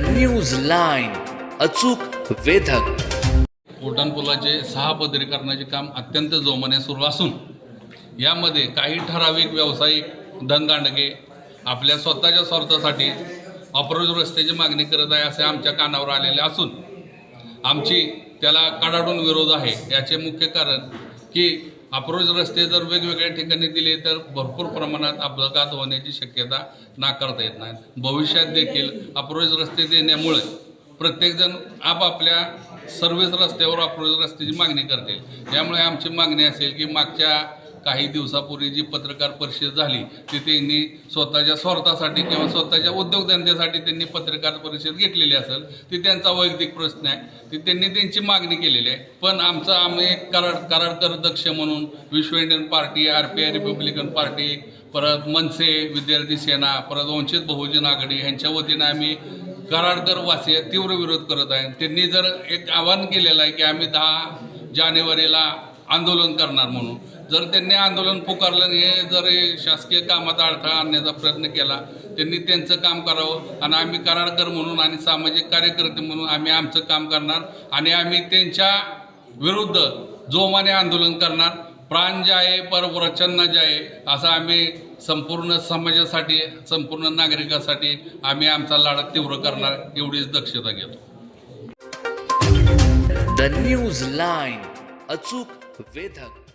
News line अचूक वेधक. उड्डाणपुलाचे सहा पदरीकरणाचे काम अत्यंत जोमाने सुरू असून यामध्ये काही ठराविक व्यावसायिक धनदांडगे आपल्या स्वतःच्या स्वार्थासाठी अप्रोज रस्त्याची मागणी करत आहे असे आमच्या कानावर आलेले असून आमची त्याला कडाडून विरोध आहे. याचे मुख्य कारण की अप्रोच रस्ते जर वेगवेगळ्या ठिकाणी दिले तर भरपूर प्रमाणात अपघात होण्याची शक्यता नाकारता येत नाही. भविष्यात देखील अप्रोच रस्ते देण्यामुळे प्रत्येकजण आपापल्या सर्वच रस्त्यावर अप्रोच रस्त्याची मागणी करतील. त्यामुळे आमची मागणी असेल की मागच्या काही दिवसापूर्वी जी पत्रकार परिषद झाली ती त्यांनी स्वतःच्या स्वार्थासाठी किंवा स्वतःच्या उद्योगधंद्यासाठी त्यांनी पत्रकार परिषद घेतलेली असेल ती त्यांचा वैयक्तिक प्रश्न आहे. ती त्यांनी त्यांची मागणी केलेली आहे. पण आमचा आम्ही कराड कराडकर दक्ष म्हणून विश्व Indian party R P I Republican party परत मनसे विद्यार्थी सेना परत वंचित बहुजन आघाडी यांच्या वतीनं आम्ही कराडकर वासी तीव्र विरोध करत आहे. त्यांनी जर एक आवाहन केलेलं आहे की आम्ही दहा जानेवारीला आंदोलन करणार म्हणून. जर त्यांनी आंदोलन पुकारलं हे जर शासकीय कामात अडथळा आणण्याचा प्रयत्न केला त्यांनी त्यांचं काम करावं आणि आम्ही कराडकर म्हणून आणि सामाजिक कार्यकर्ते म्हणून आम्ही आमचं काम करणार आणि आम्ही त्यांच्या विरुद्ध जोमाने आंदोलन करणार. प्राण जाये आहे वचन न जाये असं आम्ही संपूर्ण समाजासाठी संपूर्ण नागरिकासाठी आम्ही आमचा लढा तीव्र करणार एवढीच दक्षता घेतो. द न्यूज लाईन अचूक वेधक